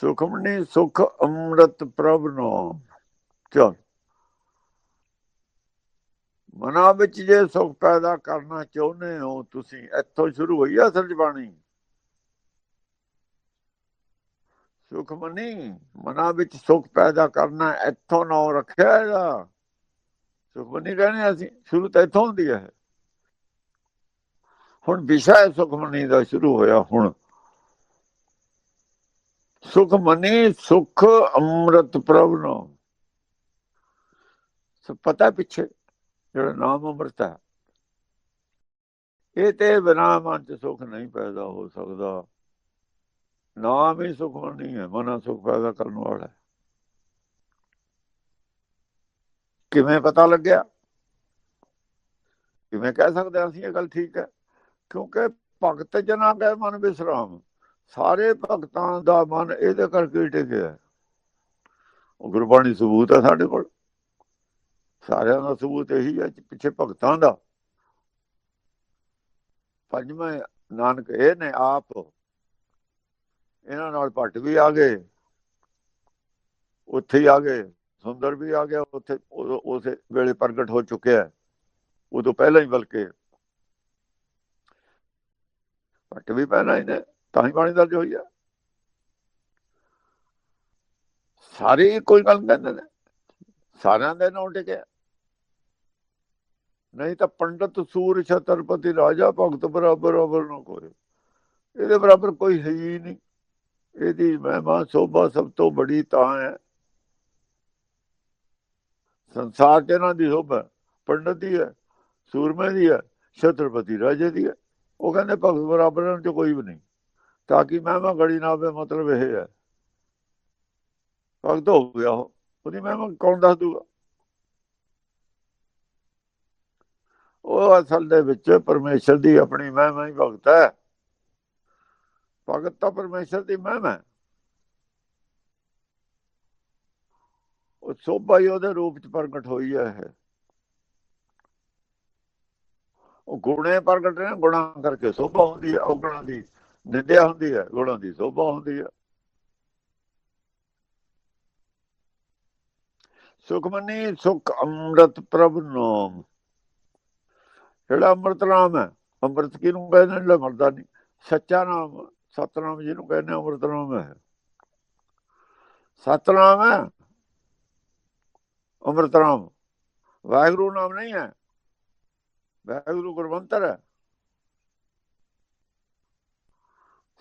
ਸੁਖਮਨੀ ਸੁਖ ਅੰਮ੍ਰਿਤ ਪ੍ਰਭ ਨਾਮ ਚਲ। ਮਨਾਂ ਵਿੱਚ ਜੇ ਸੁਖ ਪੈਦਾ ਕਰਨਾ ਚਾਹੁੰਦੇ ਹੋ, ਤੁਸੀਂ ਇੱਥੋਂ ਸ਼ੁਰੂ ਹੋਈ ਆ ਅਸਲ ਬਾਣੀ? ਸੁਖਮਨੀ, ਮਨਾਂ ਵਿੱਚ ਸੁਖ ਪੈਦਾ ਕਰਨਾ ਇੱਥੋਂ ਨਾਮ ਰੱਖਿਆ ਇਹਦਾ। ਸੁਖਮਨੀ ਕਹਿੰਦੇ ਅਸੀਂ, ਸ਼ੁਰੂ ਤਾਂ ਇੱਥੋਂ ਹੁੰਦੀ ਹੈ ਹੁਣ ਵਿਸ਼ਾ ਸੁਖਮਨੀ ਦਾ ਸ਼ੁਰੂ ਹੋਇਆ ਹੁਣ। ਸੁਖਮਨੀ ਸੁਖ ਅੰਮ੍ਰਿਤ ਪ੍ਰਭ ਨਾਮ ਸੋ ਪਤਾ ਪਿੱਛੇ ਜਿਹੜਾ ਨਾਮ ਅੰਮ੍ਰਿਤ ਹੈ। ਇਹ ਤੇ ਬਿਨਾ ਮਨ ਚ ਸੁਖ ਨਹੀਂ ਪੈਦਾ ਹੋ ਸਕਦਾ। ਨਾਮ ਹੀ ਸੁਖ ਨਹੀਂ ਹੈ, ਮਨ ਸੁਖ ਪੈਦਾ ਕਰਨ ਵਾਲਾ ਹੈ। ਕਿਵੇਂ ਪਤਾ ਲੱਗਿਆ? ਕਿਵੇਂ ਕਹਿ ਸਕਦੇ ਅਸੀਂ ਇਹ ਗੱਲ ਠੀਕ ਹੈ? ਕਿਉਂਕਿ ਭਗਤ ਜਨਾ ਕਹੇ ਮਨ ਵਿਸਰਾਮ। ਸਾਰੇ ਭਗਤਾਂ ਦਾ ਮਨ ਇਹਦੇ ਕਰਕੇ ਟਿਕਿਆ ਉਹ ਗੁਰਬਾਣੀ ਸਬੂਤ ਹੈ ਸਾਡੇ ਕੋਲ। ਸਾਰਿਆਂ ਦਾ ਸਬੂਤ ਇਹੀ ਹੈ ਪਿੱਛੇ ਭਗਤਾਂ ਦਾ। ਪੰਜਵੇਂ ਨਾਨਕ ਇਹ ਨੇ ਆਪ ਇਹਨਾਂ ਨਾਲ ਭੱਟ ਵੀ ਆ ਗਏ, ਉੱਥੇ ਹੀ ਆ ਗਏ, ਸੁੰਦਰ ਵੀ ਆ ਗਿਆ, ਉੱਥੇ ਉਸੇ ਵੇਲੇ ਪ੍ਰਗਟ ਹੋ ਚੁੱਕਿਆ ਉਹ ਤੋਂ ਪਹਿਲਾਂ ਹੀ ਬਲਕਿ। ਭੱਟ ਵੀ ਪਹਿਲਾਂ ਹੀ ਨੇ। ਤਾਂ ਹੀ ਬਾਣੀ ਦਰਜ ਹੋਈ ਆ। ਸਾਰੇ ਕੋਈ ਗੱਲ ਕਹਿੰਦੇ ਨੇ। ਸਾਰਿਆਂ ਦੇ ਨਾਂ ਟਿਕਿਆ ਨਹੀਂ ਤਾਂ ਪੰਡਤ, ਸੂਰ, ਛਤਰਪਤੀ, ਰਾਜਾ, ਭਗਤ ਬਰਾਬਰ ਬਰਾਬਰ ਨਾ ਕੋਈ ਇਹਦੇ ਬਰਾਬਰ ਕੋਈ ਹੈ ਹੀ ਨਹੀਂ। ਇਹਦੀ ਮਹਿਮਾ ਸੋਭਾ ਸਭ ਤੋਂ ਬੜੀ ਤਾਂ ਹੈ। ਸੰਸਾਰ ਚ ਇਹਨਾਂ ਦੀ ਸੋਭਾ ਪੰਡਤ ਦੀ ਹੈ, ਸੂਰਮੇ ਦੀ ਹੈ, ਛਤਰਪਤੀ, ਰਾਜੇ ਦੀ ਹੈ। ਉਹ ਕਹਿੰਦੇ ਭਗਤ ਬਰਾਬਰ ਚ ਕੋਈ ਵੀ ਨਹੀਂ। ਤਾਂ ਕਿ ਮਹਿਮਾ ਗੜੀ ਨਾ ਹੋਵੇ, ਮਤਲਬ ਇਹ ਹੈ। ਭਗਤ ਹੋ ਗਿਆ ਉਹਦੀ ਮਹਿਮਾ ਕੌਣ ਦੱਸ ਦੂਗਾ? ਉਹ ਅਸਲ ਦੇ ਵਿੱਚ ਪਰਮੇਸ਼ਰ ਦੀ ਆਪਣੀ ਮਹਿਮਾ ਹੀ ਭਗਤ ਹੈ। ਭਗਤ ਤਾਂ ਪਰਮੇਸ਼ਰ ਦੀ ਮਹਿਮਾ ਹੈ। ਉਹ ਸੋਭਾ ਹੀ ਉਹਦੇ ਰੂਪ ਚ ਪ੍ਰਗਟ ਹੋਈ ਹੈ ਇਹ। ਉਹ ਗੁਣੇ ਪ੍ਰਗਟ ਨੇ, ਗੁਣਾ ਕਰਕੇ ਸੋਭਾ ਹੁੰਦੀ ਹੈ, ਔਗਣਾ ਦੀ। ਨਿੰਦਿਆ ਹੁੰਦੀ ਹੈ, ਗੁਣਾਂ ਦੀ ਸੋਭਾ ਹੁੰਦੀ ਹੈ। ਸੁਖਮਨੀ ਸੁਖ ਅੰਮ੍ਰਿਤ ਪ੍ਰਭ ਨਾਮ। ਜਿਹੜਾ ਅੰਮ੍ਰਿਤ ਨਾਮ ਹੈ, ਅੰਮ੍ਰਿਤ ਕਿਹਨੂੰ ਕਹਿੰਦੇ ਜਿਹੜਾ ਮਰਦਾ ਨਹੀਂ। ਸੱਚਾ ਨਾਮ, ਸਤਨਾਮ ਜਿਹਨੂੰ ਕਹਿੰਦੇ ਅੰਮ੍ਰਿਤ ਨਾਮ ਹੈ। ਸਤਨਾਮ ਹੈ, ਅੰਮ੍ਰਿਤ ਨਾਮ। ਵਾਹਿਗੁਰੂ ਨਾਮ ਨਹੀਂ ਹੈ। ਵਾਹਿਗੁਰੂ ਗੁਰਵੰਤਰ ਹੈ।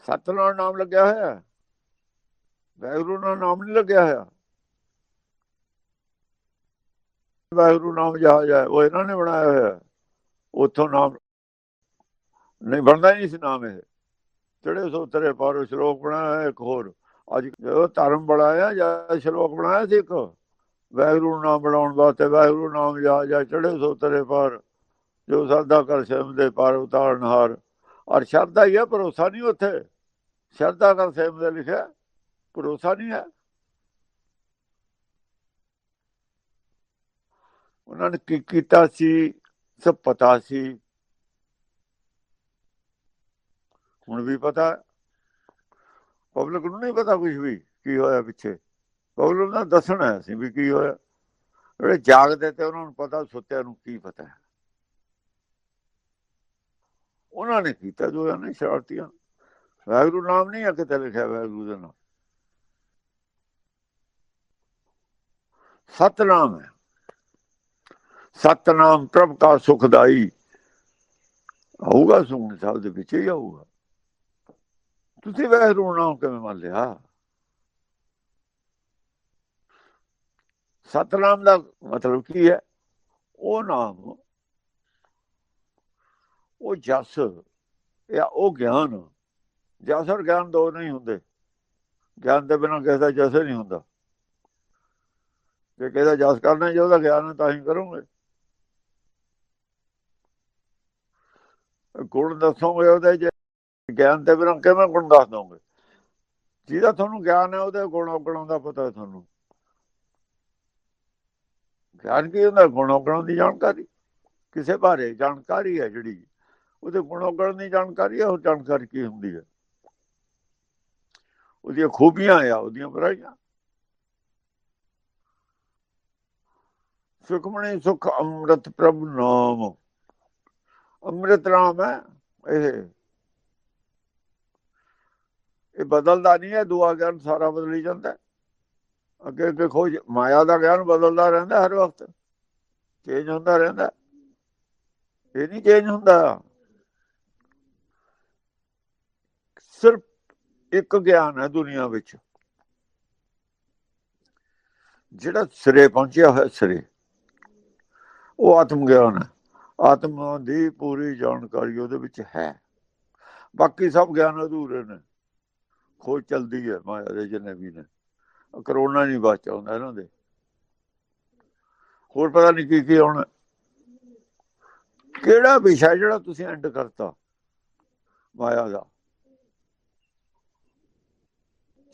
ਸਤਨਾਮ ਨਾਮ ਲੱਗਿਆ ਹੋਇਆ ਹੈ ਵਾਹਿਗੁਰੂ ਦਾ ਨਾਮ ਨਹੀਂ ਲੱਗਿਆ ਹੋਇਆ ਵਾਹਿਗੁਰੂ ਨਾਮ ਜਹਾਜ ਹੈ ਉਹ ਇਹਨਾਂ ਨੇ ਬਣਾਇਆ ਹੋਇਆ ਉੱਥੋਂ ਨਾਮ ਨਹੀਂ ਬਣਦਾ ਹੀ ਨਹੀਂ ਸੀ ਨਾਮ ਇਹ ਜਿਹੜੇ ਸੋ ਤੇਰੇ ਪਾਰੋ ਸ਼ਲੋਕ ਬਣਾਇਆ ਇੱਕ ਹੋਰ ਅੱਜ ਉਹ ਧਰਮ ਬਣਾਇਆ ਜਾਂ ਸ਼ਲੋਕ ਬਣਾਇਆ ਸੀ ਇੱਕ ਵਾਹਿਗੁਰੂ ਨਾਮ ਬਣਾਉਣ ਵਾਸਤੇ ਵਾਹਿਗੁਰੂ ਨਾਮ ਜਹਾਜ ਹੈ ਚੜੇ ਸੋ ਤੇਰੇ ਪਾਰ ਜੋ ਸਰਦਾ ਕਰ ਸੇਮ ਦੇ ਪਾਰ ਉਤਾਰਨ ਹਾਰ ਔਰ ਸ਼ਰਧਾ ਹੀ ਹੈ ਭਰੋਸਾ ਨਹੀਂ ਉੱਥੇ ਸ਼ਰਧਾ ਨਾਲ ਸੇਮ ਦੇ ਲਿਖਿਆ, ਭਰੋਸਾ ਨਹੀਂ ਹੈ। ਉਹਨਾਂ ਨੇ ਕੀ ਕੀਤਾ ਸੀ? ਸਭ ਪਤਾ ਸੀ। ਹੁਣ ਵੀ ਪਤਾ ਪਬਲਿਕ ਨੂੰ ਨਹੀਂ ਪਤਾ ਕੁਝ ਵੀ, ਕੀ ਹੋਇਆ ਪਿੱਛੇ। ਪਬਲਿਕ ਨੂੰ ਦੱਸਣਾ ਸੀ ਵੀ ਕੀ ਹੋਇਆ। ਜਿਹੜੇ ਜਾਗਦੇ ਤੇ ਉਹਨਾਂ ਨੂੰ ਪਤਾ, ਸੁੱਤਿਆਂ ਨੂੰ ਕੀ ਪਤਾ ਹੈ। ਉਹਨਾਂ ਨੇ ਕੀਤਾ ਜੋ ਇਹਨੇ ਸ਼ਰਾਰਤੀਆਂ ਵਾਹਿਗੁਰੂ ਨਾਮ ਨਹੀਂ ਆ ਕਿਤੇ ਲਿਖਿਆ ਵਾਹਿਗੁਰੂ ਦਾ ਨਾਮ ਸਤਨਾਮ ਹੈ ਸਤਨਾਮ ਪ੍ਰਭ ਦਾ ਸੁਖਦਾਈ ਆਊਗਾ ਸੁਣ ਸਾਹਿਬ ਦੇ ਵਿੱਚ ਹੀ ਆਊਗਾ ਤੁਸੀਂ ਵਾਹਿਗੁਰੂ ਨਾਮ ਕਿਵੇਂ ਮੰਨ ਲਿਆ ਸਤਨਾਮ ਦਾ ਮਤਲਬ ਕੀ ਹੈ ਉਹ ਨਾਮ ਉਹ ਜਸ ਜਾਂ ਉਹ ਗਿਆਨ ਜਸ ਔਰ ਗਿਆਨ ਦੋ ਨਹੀਂ ਹੁੰਦੇ। ਗਿਆਨ ਦੇ ਬਿਨਾਂ ਕਿਸੇ ਦਾ ਜਸ ਨਹੀਂ ਹੁੰਦਾ। ਜੇ ਕਿਸੇ ਦਾ ਜਸ ਕਰਨਾ ਜੇ ਉਹਦਾ ਗਿਆਨ ਤਾਂ ਹੀ ਕਰੋਗੇ। ਗੁਣ ਦੱਸੋਗੇ ਉਹਦੇ ਜੇ ਗਿਆਨ ਦੇ ਬਿਨਾਂ ਕਿਵੇਂ ਗੁਣ ਦੱਸ ਦੋਗੇ? ਜਿਹਦਾ ਤੁਹਾਨੂੰ ਗਿਆਨ ਹੈ ਉਹਦੇ ਗੁਣ ਔਗਣਾਂ ਦਾ ਪਤਾ ਤੁਹਾਨੂੰ। ਗਿਆਨ ਕੀ ਹੁੰਦਾ? ਗੁਣ ਔਗਣਾਂ ਦੀ ਜਾਣਕਾਰੀ। ਕਿਸੇ ਬਾਰੇ ਜਾਣਕਾਰੀ ਹੈ ਜਿਹੜੀ। ਉਹਦੇ ਗੁਣ ਔਗਣ ਦੀ ਜਾਣਕਾਰੀ ਹੈ ਉਹ ਜਾਣਕਾਰੀ ਕੀ ਹੁੰਦੀ ਹੈ? ਉਹਦੀਆਂ ਖੂਬੀਆਂ ਆ, ਉਹਦੀਆਂ ਬੁਰਾਈਆਂ। ਸੁਖਮਣੀ ਸੁਖ, ਅੰਮ੍ਰਿਤ ਪ੍ਰਭ ਨਾਮ। ਅੰਮ੍ਰਿਤ ਨਾਮ ਹੈ ਇਹ। ਇਹ ਬਦਲਦਾ ਨਹੀਂ ਹੈ, ਦੁਆ ਗਿਆਨ ਸਾਰਾ ਬਦਲੀ ਜਾਂਦਾ ਅੱਗੇ ਅੱਗੇ ਖੋਜ, ਮਾਇਆ ਦਾ ਗਿਆਨ ਬਦਲਦਾ ਰਹਿੰਦਾ ਹਰ ਵਕਤ। ਚੇਂਜ ਹੁੰਦਾ ਰਹਿੰਦਾ ਇਹ ਨਹੀਂ ਚੇਂਜ ਹੁੰਦਾ। ਸਿਰਫ ਇੱਕ ਗਿਆਨ ਹੈ ਦੁਨੀਆ ਵਿੱਚ। ਜਿਹੜਾ ਸਿਰੇ ਪਹੁੰਚਿਆ ਹੋਇਆ ਸਿਰੇ, ਉਹ ਆਤਮ ਗਿਆਨ ਹੈ। ਆਤਮਾ ਦੀ ਪੂਰੀ ਜਾਣਕਾਰੀ ਉਹਦੇ ਵਿੱਚ ਹੈ। ਬਾਕੀ ਸਭ ਗਿਆਨ ਅਧੂਰੇ ਨੇ। ਖੋਜ ਚਲਦੀ ਹੈ ਮਾਇਆ ਦੇ ਜਿੰਨੇ ਵੀ ਨੇ। ਕਰੋਨਾ ਨਹੀਂ ਬਚਾਉਂਦਾ ਇਹਨਾਂ ਦੇ। ਹੋਰ ਪਤਾ ਨਹੀਂ ਕੀ ਕੀ ਆਉਣਾ। ਕਿਹੜਾ ਵਿਸ਼ਾ ਜਿਹੜਾ ਤੁਸੀਂ ਐਂਡ ਕਰਤਾ? ਮਾਇਆ ਦਾ।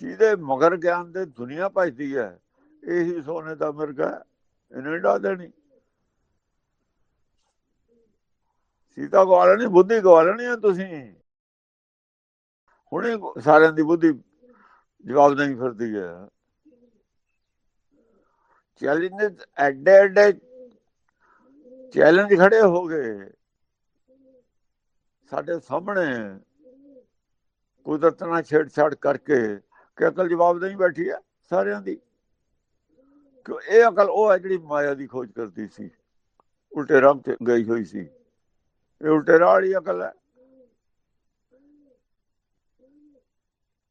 ਜਿਹਦੇ ਮਗਰ ਗਿਆਨ ਦੇ ਦੁਨੀਆ ਭਜਦੀ ਹੈ? ਇਹੀ ਸੋਨੇ ਦਾ ਮਿਰਗਾ ਹੈ। ਡਾ ਦੇਣੀ। ਸੀਤਾ ਗਵਾ ਲੈਣੀ ਬੁੱਧੀ ਗਵਾ ਲੈਣੀ ਤੁਸੀਂ। ਹੁਣੇ ਸਾਰਿਆਂ ਦੀ ਬੁੱਧੀ ਜਵਾਬ ਨਹੀਂ ਫਿਰਦੀ ਹੈ। ਚੈਲੰਜ ਐਡੇ ਐਡੇ ਚੈਲੰਜ ਖੜੇ ਹੋ ਗਏ। ਸਾਡੇ ਸਾਹਮਣੇ ਕੁਦਰਤ ਨਾਲ ਛੇੜਛਾੜ ਕਰਕੇ ਕਿ ਅਕਲ ਜਵਾਬ ਨਹੀਂ ਬੈਠੀ ਹੈ ਸਾਰਿਆਂ ਦੀ। ਕਿ ਇਹ ਅਕਲ ਉਹ ਹੈ ਜਿਹੜੀ ਮਾਇਆ ਦੀ ਖੋਜ ਕਰਦੀ ਸੀ। ਉਲਟੇ ਰਾਹ ਤੇ ਗਈ ਹੋਈ ਸੀ। ਇਹ ਉਲਟੇ ਰਾਹ ਵਾਲੀ ਅਕਲ ਹੈ।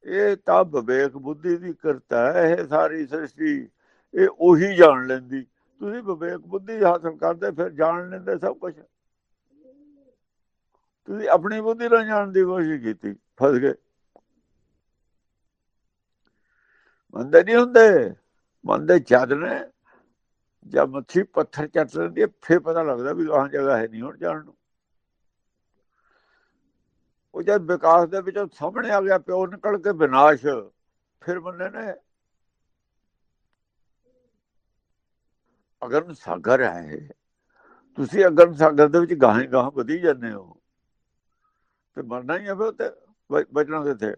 ਇਹ ਤਾਂ ਵਿਵੇਕ ਬੁੱਧੀ ਦੀ ਕਰਤਾ ਹੈ, ਇਹ ਸਾਰੀ ਸ੍ਰਿਸ਼ਟੀ, ਇਹ ਉਹੀ ਜਾਣ ਲੈਂਦੀ। ਤੁਸੀਂ ਵਿਵੇਕ ਬੁੱਧੀ ਹਾਸਲ ਕਰਦੇ, ਫਿਰ ਜਾਣ ਲੈਂਦੇ ਸਭ ਕੁਝ ਤੁਸੀਂ ਆਪਣੀ ਬੁੱਧੀ ਨਾਲ ਜਾਣ ਦੀ ਕੋਸ਼ਿਸ਼ ਕੀਤੀ, ਫਸ ਗਏ। ਮੰਦੇ ਨਹੀਂ ਹੁੰਦੇ। ਮੰਦੇ ਜਦ ਨੇ। ਜਦ ਮੱਥੀ ਪੱਥਰ ਚੱਟ ਲੈਂਦੀ ਫੇਰ ਪਤਾ ਲੱਗਦਾ ਵੀ ਆਹ ਜਗ੍ਹਾ ਹੈ ਨਹੀਂ ਹੁਣ ਜਾਣ ਨੂੰ। ਉਹ ਜਦ ਵਿਕਾਸ ਦੇ ਵਿੱਚੋਂ ਸਾਹਮਣੇ ਆ ਗਿਆ, ਪਿਓ ਨਿਕਲ ਕੇ ਵਿਨਾਸ਼, ਫਿਰ ਬੰਦੇ ਨੇ, ਅਗਰ ਸਾਗਰ ਹੈ, ਤੁਸੀਂ ਅਗਰ ਸਾਗਰ ਦੇ ਵਿੱਚ ਗਾਹਾਂ ਗਾਹਾਂ ਵਧੀ ਜਾਂਦੇ ਹੋ। ਤੇ ਮਰਨਾ ਹੀ ਹੈ ਫਿਰ ਤੇ ਬ- ਬਚਣਾ ਕਿੱਥੇ?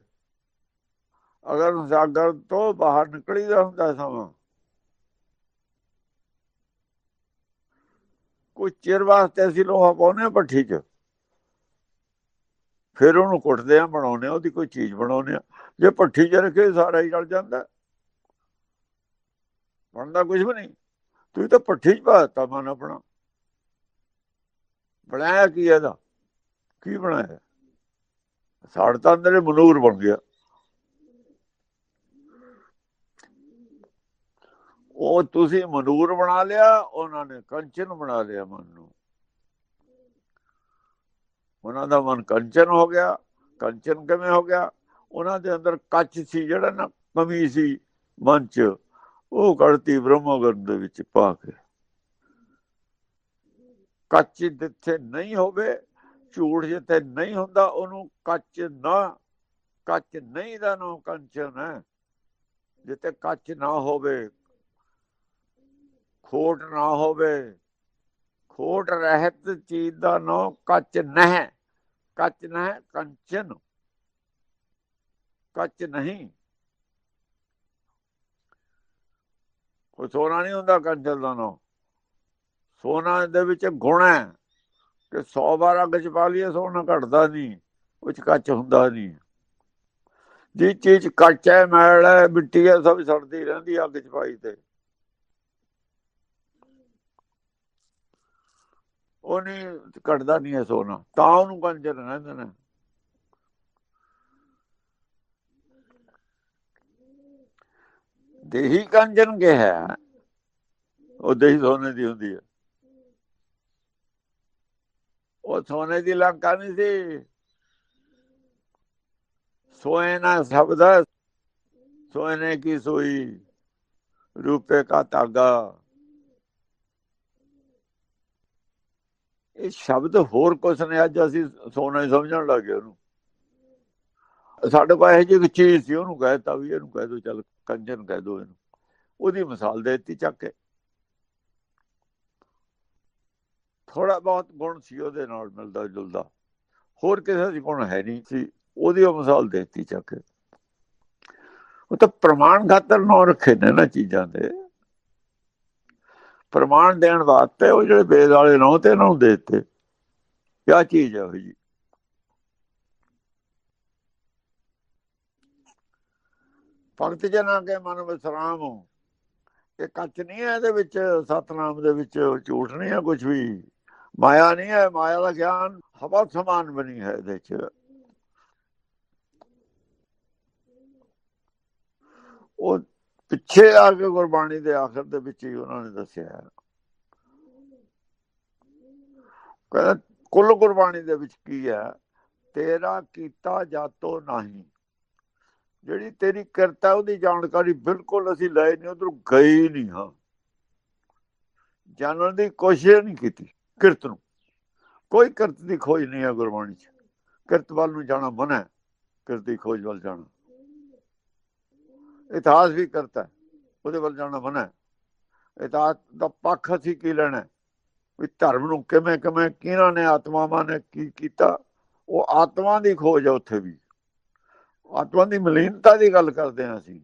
ਅਗਰ ਸਾਗਰ ਤੋਂ ਬਾਹਰ ਨਿਕਲੀਦਾ ਹੁੰਦਾ ਸਮਾਂ, ਕੋਈ ਚਿਰ ਵਾਸਤੇ ਅਸੀਂ ਲੋਹਾ ਪਾਉਨੇ ਭੱਠੀ 'ਚ, ਫਿਰ ਉਹਨੂੰ ਕੁੱਟਦੇ ਆ ਬਣਾਉਨੇ ਆ ਉਹਦੀ ਕੋਈ ਚੀਜ਼ ਬਣਾਉਨੇ ਆ ਜੇ ਭੱਠੀ 'ਚ ਰੱਖੇ ਸਾਰਾ ਹੀ ਜਲ ਜਾਂਦਾ, ਬਣਦਾ ਕੁਝ ਵੀ ਨਹੀਂ, ਤੁਸੀਂ ਤਾਂ ਭੱਠੀ 'ਚ ਪਾਤਾ ਮਨ ਆਪਣਾ, ਬਣਾਇਆ ਕੀ ਇਹਦਾ, ਕੀ ਬਣਾਇਆ? ਸਾੜ ਤਾਂ ਅੰਦਰ ਮਨੂਰ ਬਣ ਗਿਆ। ਉਹ ਤੁਸੀਂ ਮਨੂਰ ਬਣਾ ਲਿਆ, ਉਹਨਾਂ ਨੇ ਕੰਚਨ ਬਣਾ ਲਿਆ ਮਨ ਨੂੰ। ਉਹਨਾਂ ਦਾ ਮਨ ਕੰਚਨ ਹੋ ਗਿਆ। ਕੰਚਨ ਕਿਵੇਂ ਹੋ ਗਿਆ? ਉਹਨਾਂ ਦੇ ਅੰਦਰ ਕੱਚ ਸੀ, ਜਿਹੜਾ ਨਾ ਕਮੀ ਸੀ ਮਨ ਚ, ਉਹ ਕੜਤੀ ਬ੍ਰਹਮਗਨ ਦੇ ਵਿੱਚ ਪਾ ਕੇ। ਕੱਚ ਜਿੱਥੇ ਨਹੀਂ ਹੋਵੇ, ਝੂਠ ਜਿੱਥੇ ਨਹੀਂ ਹੁੰਦਾ, ਉਹਨੂੰ ਕੱਚ ਨਾ, ਕੱਚ ਨਹੀਂ ਦਾ ਨਾਮ ਕੰਚਨ ਹੈ। ਜਿੱਥੇ ਕੱਚ ਨਾ ਹੋਵੇ ਖੋਟ ਨਾ ਹੋਵੇ, ਖੋਟ ਰਹਿਤ ਚੀਜ਼ ਦਾ ਨਾਮ ਕੱਚ ਨਹਿ ਕੱਚ ਨਹਿ ਕੰਚਨ, ਕੱਚ ਨਹੀਂ। ਕੋਈ ਸੋਨਾ ਨਹੀਂ ਹੁੰਦਾ ਕੰਚਨ ਦਾ ਨਾਮ ਸੋਨਾ ਦੇ ਵਿੱਚ ਗੁਣ ਹੈ ਕਿ 100 ਵਾਰ ਅੱਗ ਚ ਪਾ ਲਈਏ ਸੋਨਾ ਘਟਦਾ ਨਹੀਂ ਉਹ ਚ ਕੱਚ ਹੁੰਦਾ ਨਹੀਂ। ਜੀ ਚੀਜ਼ ਕੱਚ ਹੈ, ਮੈਲ ਹੈ, ਮਿੱਟੀ ਹੈ, ਸਭ ਸੜਦੀ ਰਹਿੰਦੀ ਅੱਗ ਚ ਪਾਈ ਤੇ। ਉਹ ਨਹੀਂ ਘਟਦਾ ਨਹੀਂ ਹੈ ਸੋਨਾ। ਤਾਂ ਉਹਨੂੰ ਕੰਜਰ ਕਹਿੰਦੇ ਨੇ। ਦੇਹੀ ਕੰਜਨ ਕੇ ਹੈ। ਉਹ ਦੇਹੀ ਸੋਨੇ ਦੀ ਹੁੰਦੀ ਹੈ। ਉਹ ਸੋਨੇ ਦੀ ਲੰਕਾ ਨਹੀਂ ਸੀ। ਸੋਏ ਨਾ ਸ਼ਬਦ ਹੈ, ਸੋਨੇ ਕੀ ਸੋਈ? ਰੂਪੇ ਕਾ ਤਾਗਾ ਇਹ ਸ਼ਬਦ ਹੋਰ ਕੁਛ ਨੇ, ਅੱਜ ਅਸੀਂ ਸੋਨਾ ਹੀ ਸਮਝਣ ਲੱਗ ਗਏ ਉਹਨੂੰ। ਸਾਡੇ ਕੋਲ ਇਹ ਜਿਹੀ ਚੀਜ਼ ਸੀ, ਉਹਨੂੰ ਕਹਿਤਾ ਵੀ ਇਹਨੂੰ ਕਹਿ ਦੋ, ਚੱਲ ਕੰਜਨ ਕਹਿ ਦੋ ਇਹਨੂੰ। ਉਹਦੀ ਮਿਸਾਲ ਦੇ ਦਿੱਤੀ ਚੱਕ ਕੇ। ਥੋੜਾ ਬਹੁਤ ਗੁਣ ਸੀ ਉਹਦੇ ਨਾਲ, ਮਿਲਦਾ ਜੁਲਦਾ। ਹੋਰ ਕਿਸੇ ਦੀ ਗੁਣ ਹੈ ਨਹੀਂ ਸੀ, ਉਹਦੀ ਉਹ ਮਿਸਾਲ ਦੇ ਦਿੱਤੀ ਚੱਕ ਕੇ। ਉਹ ਤਾਂ ਪ੍ਰਮਾਣ ਖਾਤਰ ਨਾਂ ਰੱਖੇ ਨੇ ਨਾ ਚੀਜ਼ਾਂ ਦੇ ਪ੍ਰਮਾਣ ਦੇਣ ਵਾਸਤੇ ਉਹ ਜਿਹੜੇ ਵੇਦ ਵਾਲੇ ਨਾਂ ਤੇ ਇਹਨਾਂ ਨੂੰ ਦੇ ਦਿੱਤੇ। ਕਿਆ ਚੀਜ਼ ਹੈ ਜੀ? ਭਗਤ ਜਨਾਂ ਕੇ ਮਨ ਵਿਸਰਾਮ। ਇਹ ਕੱਚ ਨਹੀਂ ਹੈ ਇਹਦੇ ਵਿੱਚ, ਸਤਨਾਮ ਦੇ ਵਿੱਚ ਝੂਠ ਨਹੀਂ ਹੈ ਕੁਝ ਵੀ। ਮਾਇਆ ਨਹੀਂ ਹੈ, ਮਾਇਆ ਦਾ ਗਿਆਨ ਹਵਾ ਸਮਾਨ ਬਣੀ ਹੈ ਇਹਦੇ ਵਿੱਚ ਉਹ ਪਿੱਛੇ ਆ ਕੇ ਗੁਰਬਾਣੀ ਦੇ ਆਖਰ ਦੇ ਵਿੱਚ ਹੀ ਉਹਨਾਂ ਨੇ ਦੱਸਿਆ ਹੈ। ਕਹਿੰਦਾ, ਕੁੱਲ ਗੁਰਬਾਣੀ ਦੇ ਵਿੱਚ ਕੀ ਹੈ? ਤੇਰਾ ਕੀਤਾ ਜਾਤੋ ਨਹੀਂ। ਜਿਹੜੀ ਤੇਰੀ ਕਿਰਤ ਹੈ ਉਹਦੀ ਜਾਣਕਾਰੀ ਬਿਲਕੁਲ ਅਸੀਂ ਲੈ ਨਹੀਂ, ਉਧਰ ਗਏ ਨਹੀਂ ਹਾਂ। ਜਾਣਨ ਦੀ ਕੋਸ਼ਿਸ਼ ਨਹੀਂ ਕੀਤੀ, ਕਿਰਤ ਨੂੰ। ਕੋਈ ਕਿਰਤ ਦੀ ਖੋਜ ਨਹੀਂ ਹੈ ਗੁਰਬਾਣੀ 'ਚ। ਕਿਰਤ ਵੱਲ ਨੂੰ ਜਾਣਾ ਮਨਾ ਹੈ। ਕਿਰਤ ਦੀ ਖੋਜ ਵੱਲ ਜਾਣਾ। ਇਤਿਹਾਸ ਵੀ ਕਰਤਾ ਉਹਦੇ ਵੱਲ ਜਾਣਾ ਮਨਾ ਇਤਿਹਾਸ ਦਾ ਪੱਖ ਅਸੀਂ ਕੀ ਲੈਣਾ ਵੀ ਧਰਮ ਨੂੰ ਕਿਵੇਂ ਕਿਵੇਂ ਕਿਹਨਾਂ ਨੇ ਆਤਮਾਵਾਂ ਨੇ ਕੀ ਕੀਤਾ? ਉਹ ਆਤਮਾ ਦੀ ਖੋਜ ਹੈ ਉੱਥੇ ਵੀ। ਆਤਮਾ ਦੀ ਮਲੀਨਤਾ ਦੀ ਗੱਲ ਕਰਦੇ ਹਾਂ ਅਸੀਂ।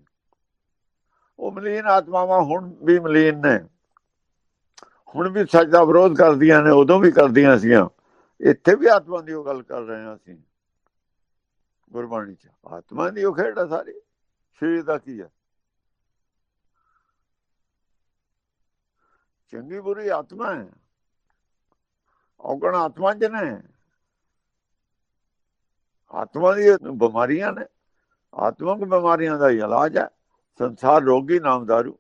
ਉਹ ਮਲੀਨ ਆਤਮਾਵਾਂ ਹੁਣ ਵੀ ਮਲੀਨ ਨੇ। ਹੁਣ ਵੀ ਸੱਚ ਦਾ ਵਿਰੋਧ ਕਰਦੀਆਂ ਨੇ, ਉਦੋਂ ਵੀ ਕਰਦੀਆਂ ਸੀਆਂ ਇੱਥੇ ਵੀ ਆਤਮਾ ਦੀ ਉਹ ਗੱਲ ਕਰ ਰਹੇ ਹਾਂ ਅਸੀਂ। ਗੁਰਬਾਣੀ ਚ ਆਤਮਾ ਦੀ ਉਹ ਖੇਡ ਆ ਸਾਰੀ। ਸਰੀਰ ਦਾ ਕੀ ਹੈ? ਚੰਗੀ ਬੁਰੀ ਆਤਮਾ ਹੈ। ਔਗਣ ਆਤਮਾ ਚ ਨੇ। ਆਤਮਾ ਦੀ ਬਿਮਾਰੀਆਂ ਨੇ। ਆਤਮਕ ਬਿਮਾਰੀਆਂ ਦਾ ਹੀ ਇਲਾਜ ਹੈ। ਸੰਸਾਰ ਰੋਗੀ ਨਾਮਦਾਰੂ।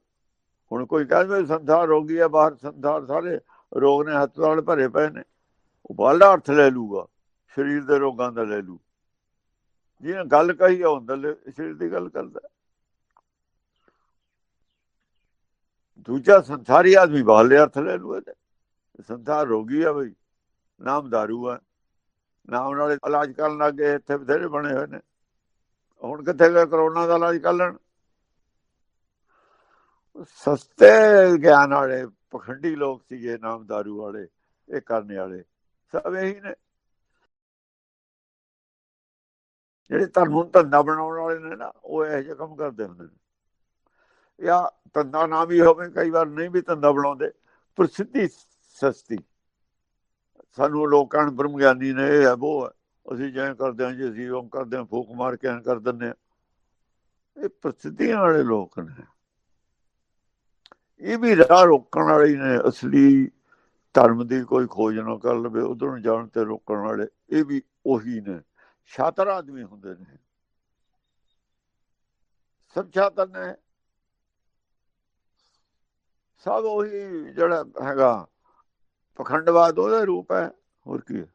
ਹੁਣ ਕੋਈ ਕਹਿੰਦਾ ਸੰਸਾਰ ਰੋਗੀ ਹੈ, ਬਾਹਰ ਸੰਸਾਰ ਸਾਰੇ ਰੋਗ ਨੇ, ਹਸਪਤਾਲ ਭਰੇ ਪਏ ਨੇ। ਉਹ ਬਾਲਾ ਅਰਥ ਲੈ ਲੂਗਾ ਸਰੀਰ ਦੇ ਰੋਗਾਂ ਦਾ ਲੈ ਲੂ ਜਿਹਨੇ ਗੱਲ ਕਹੀ ਉਹ ਅੰਦਰ ਸਰੀਰ ਦੀ ਗੱਲ ਕਰਦਾ। ਦੂਜਾ ਸੰਸਾਰੀ ਆਦਮੀ ਬਾਹਲੇ ਅਰਥ ਲੈ ਲੂ ਇਹਦੇ ਸੰਸਾਰ ਰੋਗੀ ਆ ਬਈ ਨਾਮ ਦਾਰੂ ਆ। ਨਾਮ ਨਾਲ ਇਲਾਜ ਕਰਨ ਲੱਗੇ ਇੱਥੇ ਬਥੇਰੇ ਬਣੇ ਹੋਏ ਨੇ। ਹੁਣ ਕਿੱਥੇ ਗਏ, ਕਰੋਨਾ ਦਾ ਇਲਾਜ ਕਰ ਲੈਣ। ਸਸਤੇ ਗਿਆਨ ਵਾਲੇ, ਪਖੰਡੀ ਲੋਕ ਸੀਗੇ ਨਾਮ ਦਾਰੂ ਵਾਲੇ, ਇਹ ਕਰਨੇ ਵਾਲੇ। ਸਭ ਇਹੀ ਨੇ। ਜਿਹੜੇ ਧਰਮ ਨੂੰ ਧੰਦਾ ਬਣਾਉਣ ਵਾਲੇ ਨੇ ਨਾ, ਉਹ ਇਹੋ ਜਿਹੇ ਕੰਮ ਕਰਦੇ ਹੁੰਦੇ ਨੇ। ਜਾਂ ਧੰਦਾ ਨਾ ਵੀ ਹੋਵੇ, ਕਈ ਵਾਰ ਨਹੀਂ ਵੀ ਧੰਦਾ ਬਣਾਉਂਦੇ, ਪ੍ਰਸਿੱਧੀ ਸਸਤੀ। ਸਾਨੂੰ ਲੋਕਾਂ ਨੂੰ ਬ੍ਰਹਮ ਗਿਆਨੀ ਨੇ ਇਹ ਹੈ, ਉਹ ਹੈ। ਅਸੀਂ ਜਿਵੇਂ ਕਰਦੇ ਹਾਂ ਜੀ, ਅਸੀਂ ਉਹ ਕਰਦੇ ਹਾਂ, ਫੂਕ ਮਾਰ ਕੇ ਐਂ ਕਰ ਦਿੰਦੇ ਹਾਂ। ਇਹ ਪ੍ਰਸਿੱਧੀਆਂ ਵਾਲੇ ਲੋਕ ਨੇ। ਇਹ ਵੀ ਰਾਹ ਰੋਕਣ ਵਾਲੇ ਨੇ, ਅਸਲੀ ਧਰਮ ਦੀ ਕੋਈ ਖੋਜ ਨਾ ਕਰ ਲਵੇ, ਉਧਰ ਨੂੰ ਜਾਣ ਤੇ ਰੋਕਣ ਵਾਲੇ। ਇਹ ਵੀ ਉਹੀ ਨੇ। ਛਾਤਰ ਆਦਮੀ ਹੁੰਦੇ ਨੇ। ਸਭ ਛਾਤਰ ਨੇ। ਸਭ ਉਹੀ ਜਿਹੜਾ ਹੈਗਾ, ਪਖੰਡਵਾਦ ਉਹਦਾ ਰੂਪ ਹੈ। ਹੋਰ ਕੀ ਹੈ?